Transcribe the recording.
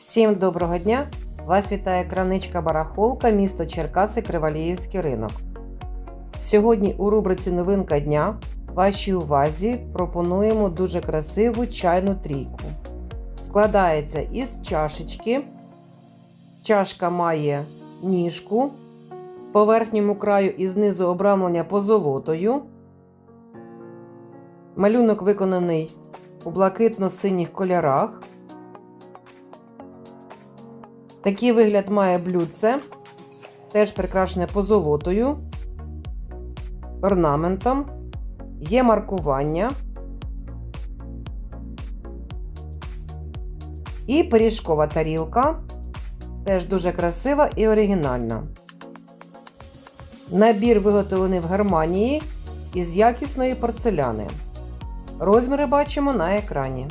Всім доброго дня! Вас вітає крамничка Барахолка, місто Черкаси, Криваліївський ринок. Сьогодні у рубриці Новинка дня вашій увазі пропонуємо дуже красиву чайну трійку. Складається із чашечки. Чашка має ніжку, по верхньому краю і знизу обрамлення позолотою. Малюнок виконаний у блакитно-синіх кольорах. Такий вигляд має блюдце, теж прикрашене позолотою, орнаментом, є маркування і пиріжкова тарілка, теж дуже красива і оригінальна. Набір виготовлений в Германії із якісної порцеляни. Розміри бачимо на екрані.